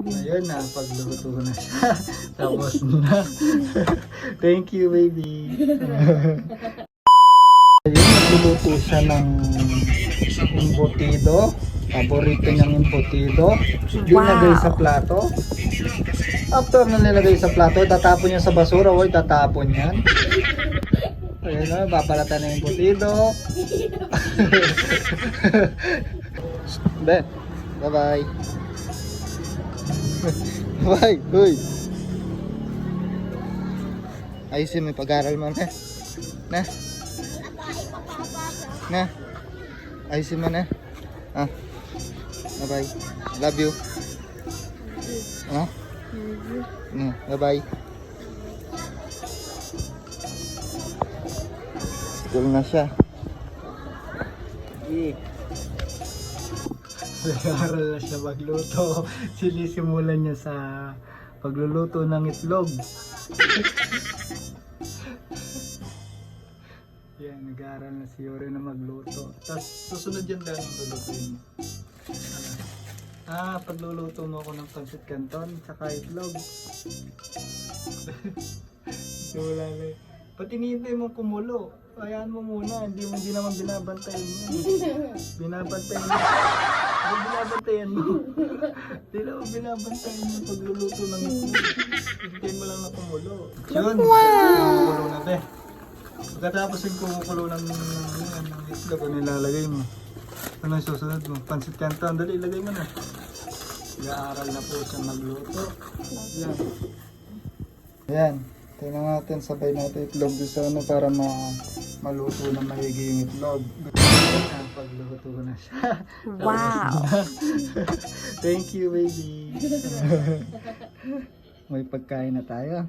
Ayun na, pagluto na siya. Tapos na. Thank you, baby. Ayun, nagluluto siya ng embutido. Paborito niyang embutido. Yung Wow. lagay sa plato. After na nilagay sa plato, tatapon niya sa basura. Hoy, tatapon yan. Ayun na, papalatan na yung embutido. Ben, bye-bye. Bye, huy. Ayusin mo yung pag-aaral mo na. Na. Na. Ayusin mo na. Ah. Bye-bye. Love you. Ano? Mm, bye-bye. School na siya. Sige. Nag-aaral na siya magluto. Sinisimulan niya sa pagluluto ng itlog. Yan, nag-aaral na si Yuri na magluto. Tapos susunod yan dahil ang lulutuin? Ah, pagluluto mo ako ng pancit canton tsaka itlog. Simula na eh. Pati hinihintay mo kumulo. Hayaan mo muna, hindi mo hindi naman binabantayan mo. Binabantayan mo. Hindi binabantayan mo. Hindi naman binabantayan mo pagluluto ng itlog. Hintayin mo lang na kumulo. Yun, kumukulo na be. Pagkatapos yung kumukulo ng, ng, ng, itlog, ano nilalagay mo? Ano yung susunod mo? Pansit canton, dali, ilagay mo na. Nag-aaral na po siya magluto. Yan. Yan. Tingnan natin, sabay natin itlog doon sa ano para ma maluto na maigi yung itlog. Yan, ko na siya. Wow. Thank you, baby. May pagkain na tayo.